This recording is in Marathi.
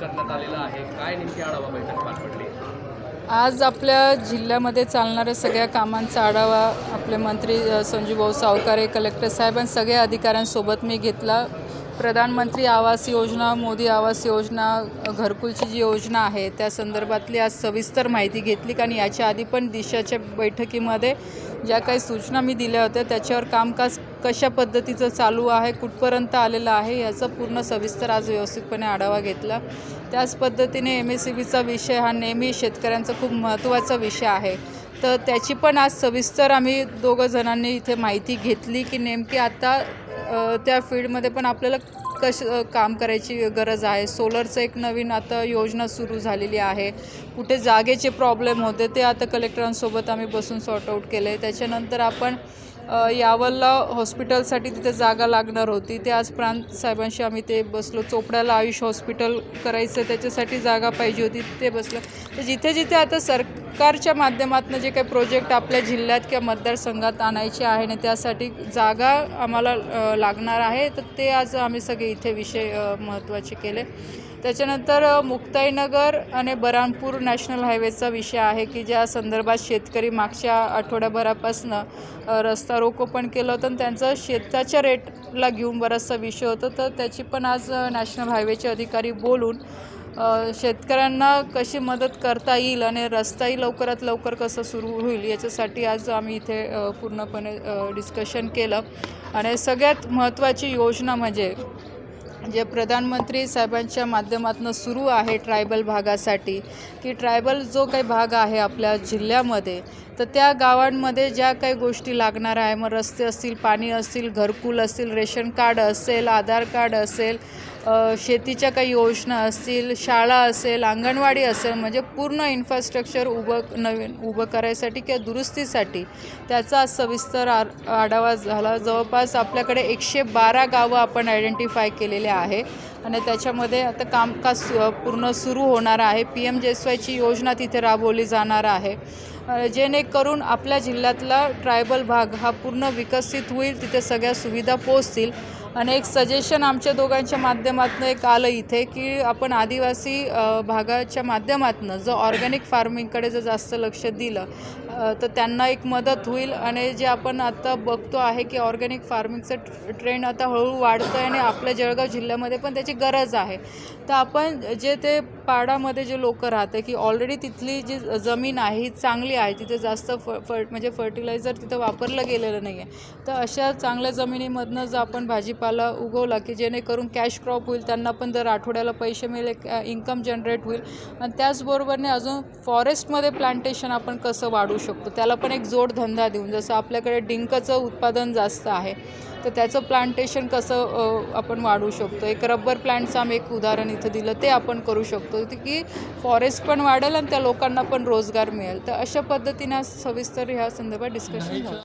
करण्यात आलेलं आहे. काय नेमकी आढावा बैठक पार पडली? आज आपल्या जिल्ह्यामध्ये चालणाऱ्या सगळ्या कामांचा आढावा आपले मंत्री संजूभाऊ सावकारे कलेक्टर साहेब आणि सगळ्या अधिकाऱ्यांसोबत मी घेतला. प्रधानमंत्री आवास योजना मोदी आवास योजना घरकुलची जी योजना आहे त्या संदर्भातली आज सविस्तर माहिती घेतली कारण याच्या आधी पण दिशाच्या बैठकीमध्ये ज्या काही सूचना मी दिल्या होत्या त्याच्यावर कामकाज कशा पद्धतीचं चालू आहे कुठपर्यंत आलेलं आहे याचा पूर्ण सविस्तर आज व्यवस्थितपणे आढावा घेतला. त्याच पद्धतीने एम एस सी बीचा विषय हा नेहमी शेतकऱ्यांचा खूप महत्त्वाचा विषय आहे. तर त्याची पण आज सविस्तर आम्ही दोघं जणांनी इथे माहिती घेतली की नेमकी आता त्या फील्डमध्ये पण आपल्याला कश काम करायची गरज आहे. सोलरचं एक नवीन आता योजना सुरू झालेली आहे. कुठे जागेचे प्रॉब्लेम होते ते आता कलेक्टरांसोबत आम्ही बसून सॉर्ट आऊट केले त्याच्यानंतर आपण यावलला हॉस्पिटलसाठी तिथे जागा लागणार होती. ते आज प्रांत साहेबांशी आम्ही ते बसलो. चोपड्याला आयुष हॉस्पिटल करायचं त्याच्यासाठी जागा पाहिजे होती ते बसलं. तर जिथे जिथे आता सर सरकारच्या माध्यमातून जे काही प्रोजेक्ट आपल्या जिल्ह्यात किंवा मतदारसंघात आणायचे आहे आणि त्यासाठी जागा आम्हाला लागणार आहे. तर ते आज आम्ही सगळे इथे विषय महत्त्वाचे केले. त्याच्यानंतर मुक्ताईनगर आणि बरामपूर नॅशनल हायवेचा विषय आहे की ज्या संदर्भात शेतकरी मागच्या आठवड्याभरापासनं रस्ता रोको पण केलं होतं आणि त्यांचं शेताच्या रेटला घेऊन बराचसा विषय होतो. तर त्याची पण आज नॅशनल हायवेचे अधिकारी बोलून शेतकऱ्यांना कशी मदत करता येईल आणि रस्ताही लवकरात लवकर कसं सुरू होईल याच्यासाठी आज आम्ही इथे पूर्णपणे डिस्कशन केलं. आणि सगळ्यात महत्त्वाची योजना म्हणजे जे प्रधानमंत्री साहेबांच्या माध्यमातून सुरू आहे ट्रायबल भागासाठी की ट्रायबल जो काही भाग आहे आपल्या जिल्ह्यामध्ये तर त्या गावांमध्ये ज्या काही गोष्टी लागणार आहे मग रस्ते असतील पाणी असतील घरकुल असतील रेशन कार्ड असेल आधार कार्ड असेल शेतीच्या काही योजना असतील शाळा असेल अंगणवाडी असेल म्हणजे पूर्ण इन्फ्रास्ट्रक्चर उभं नवीन उभं करायसाठी किंवा दुरुस्तीसाठी त्याचा सविस्तर आ आढावा झाला. जवळपास आपल्याकडे एकशे बारा गावं आपण आयडेंटिफाय केलेले आहे. आणि त्याच्यामध्ये आता कामकाज पूर्ण सुरू होणार आहे. पी एम जे एस वायची योजना तिथे राबवली जाणार आहे. जेणेकरून आपल्या जिल्ह्यातला ट्रायबल भाग हा पूर्ण विकसित होईल तिथे सगळ्या सुविधा पोचतील आणि एक सजेशन आमच्या दोघांच्या माध्यमातून एक आलं इथे की आपण आदिवासी भागाच्या माध्यमातून जर ऑर्गॅनिक फार्मिंगकडे जर जास्त लक्ष दिलं तर त्यांना एक मदत होईल. आणि जे आपण आता बघतो आहे की ऑर्गॅनिक फार्मिंगचं ट्रेंड आता हळूहळू वाढतं आहे आणि आपल्या जळगाव जिल्ह्यामध्ये पण त्याची गरज आहे. तर आपण जे ते पाडामध्ये जे लोक राहते की ऑलरेडी तिथली जी जमीन आहे ही चांगली आहे तिथे जास्त फ फर म्हणजे फर्टिलायझर तिथं वापरलं गेलेलं नाही आहे तर अशा चांगल्या जमिनीमधनं जर आपण भाजीपाला उगवला की जेणेकरून कॅश क्रॉप होईल त्यांना पण दर आठवड्याला पैसे मिळेल इन्कम जनरेट होईल. आणि त्याचबरोबरने अजून फॉरेस्टमध्ये प्लांटेशन आपण कसं वाढवू शकतो त्याला पण एक जोडधंदा देऊन जसं आपल्याकडे डिंकचं उत्पादन जास्त आहे. तर त्याचं प्लांटेशन कसं आपण वाढवू शकतो एक रबर प्लांटचं आम्ही एक उदाहरण इथं दिलं ते आपण करू शकतो. की फॉरेस्ट पण वाढेल आणि त्या लोकांना पण रोजगार मिळेल. तर अशा पद्धतीने सविस्तर ह्या संदर्भात डिस्कशन झालं.